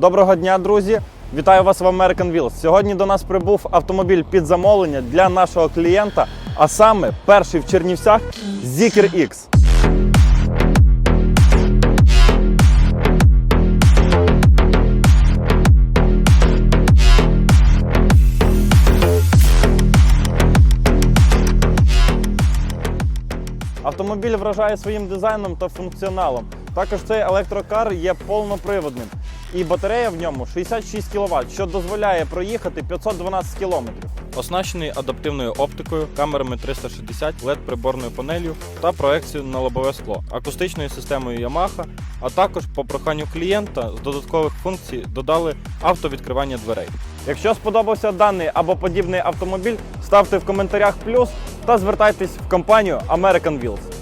Доброго дня, друзі! Вітаю вас в American Wheels. Сьогодні до нас прибув автомобіль під замовлення для нашого клієнта, а саме перший в Чернівцях Zikr X. Автомобіль вражає своїм дизайном та функціоналом. Також цей електрокар є повноприводним. І батарея в ньому 66 кВт, що дозволяє проїхати 512 км. Оснащений адаптивною оптикою, камерами 360, led приборною панелью та проекцією на лобове скло, акустичною системою Yamaha, а також по проханню клієнта з додаткових функцій додали автовідкривання дверей. Якщо сподобався даний або подібний автомобіль, ставте в коментарях плюс та звертайтесь в компанію American Wheels.